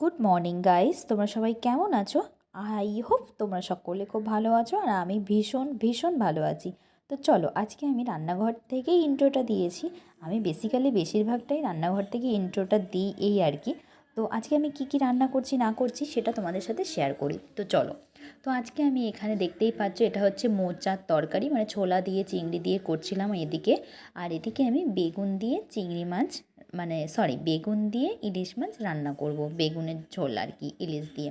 Good morning guys তোমরা সবাই কেমন আছো? আই হোপ তোমরা সকলে খুব ভালো আছো আর আমি ভীষণ ভীষণ ভালো আছি। তো চলো, আজকে আমি রান্নাঘর থেকেই ইন্ট্রোটা দিয়েছি। আমি বেসিক্যালি বেশিরভাগটাই রান্নাঘর থেকে ইন্ট্রোটা দিই এই আর কি। তো আজকে আমি কি কি রান্না করছি, না করছি সেটা তোমাদের সাথে শেয়ার করি। তো চলো, তো আজকে আমি এখানে দেখতেই পাচ্ছ এটা হচ্ছে মোচার তরকারি। মানে ছোলা দিয়ে, চিংড়ি দিয়ে করছিলাম এদিকে। আর এদিকে আমি বেগুন দিয়ে চিংড়ি মাছ মানে সরি বেগুন দিয়ে ইলিশ মাছ রান্না করব বেগুনের ঝোল আর কি ইলিশ দিয়ে।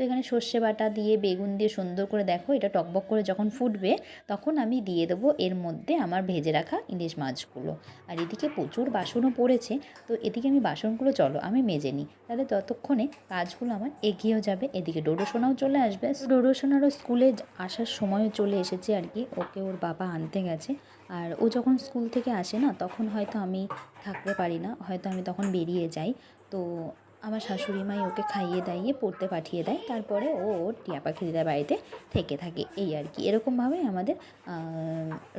তো এখানে সর্ষে বাটা দিয়ে বেগুন দিয়ে সুন্দর করে দেখো, এটা টকবক করে যখন ফুটবে তখন আমি দিয়ে দেবো এর মধ্যে আমার ভেজে রাখা ইলিশ মাছগুলো। আর এদিকে প্রচুর বাসনও পড়েছে, তো এদিকে আমি বাসনগুলো চলো, আমি মেজে নিই। তাহলে ততক্ষণে কাজগুলো আমার এগিয়েও যাবে, এদিকে ডোডো সোনাও চলে আসবে। ডোডো সোনারও স্কুলে আসার সময়ও চলে এসেছে আর কি, ওকে ওর বাবা আনতে গেছে। আর ও যখন স্কুল থেকে আসে না, তখন হয়তো আমি থাকতে পারি না, হয়তো আমি তখন বেরিয়ে যাই। তো আমার শাশুড়ি মাই ওকে খাইয়ে দাইয়ে পড়তে পাঠিয়ে দেয়। তারপরে ও ওর টিয়া পাখিদের বাড়িতে থেকে থাকে। এই আর কি। এরকমভাবে আমাদের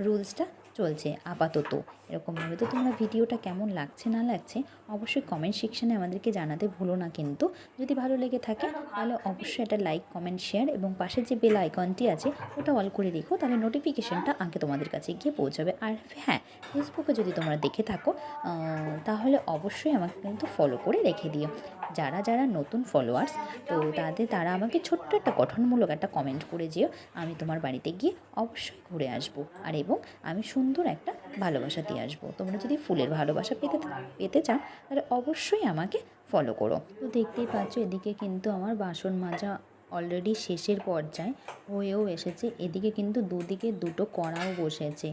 রুলসটা চলছে আপাতত। এরকমভাবে তো তোমরা ভিডিওটা কেমন লাগছে, না লাগছে, অবশ্যই কমেন্ট সেকশানে আমাদেরকে জানাতে ভুলো না কিন্তু। যদি ভালো লেগে থাকে, তাহলে অবশ্যই একটা লাইক কমেন্ট শেয়ার এবং পাশে যে বেল আইকনটি আছে, ওটা অল করে রেখো। তাহলে নোটিফিকেশানটা আগে তোমাদের কাছে গিয়ে পৌঁছাবে। আর হ্যাঁ ফেসবুকে যদি তোমরা দেখে থাকো তাহলে অবশ্যই আমাকে কিন্তু ফলো করে রেখে দিও। যারা যারা নতুন ফলোয়ার্স তো তাদের, তারা আমাকে ছোট্ট একটা গঠনমূলক একটা কমেন্ট করে যেও। আমি তোমার বাড়িতে গিয়ে অবশ্যই ঘুরে আসব। আর এবং আমি সুন্দর একটা ভালোবাসা দিয়ে আসব। তোমরা যদি ফুলের ভালোবাসা পেতে পেতে চাও তাহলে অবশ্যই আমাকে ফলো করো। তো দেখতেই পাচ্ছ, এদিকে কিন্তু আমার বাসন মাজা অলরেডি শেষের পর্যায়ে হয়েও এসেছে। এদিকে কিন্তু দুদিকে দুটো কড়াও বসেছে।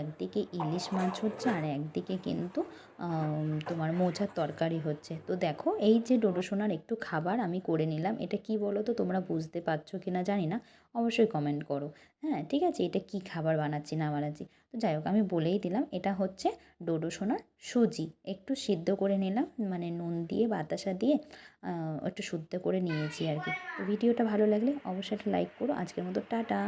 একদিকে ইলিশ মাছ হচ্ছে আর একদিকে কিন্তু তোমার মোচার তরকারি হচ্ছে। তো দেখো, এই যে ডোডো সোনার একটু খাবার আমি করে নিলাম। এটা কি বলো তো তোমরা বুঝতে পারছ কি না জানি না। অবশ্যই কমেন্ট করো। হ্যাঁ ঠিক আছে? এটা কি খাবার বানাচ্ছি না বানাচ্ছি? তো যাই হোক, আমি বলেই দিলাম, এটা হচ্ছে ডোডো সোনার সুজি। একটু সিদ্ধ করে নিলাম মানে নুন দিয়ে, বাতাসা দিয়ে একটু শুদ্ধ করে নিয়েছি আর কি। তো ভিডিওটা ভালো লাগলে অবশ্যই একটা লাইক করো। আজকের মতো টাটা।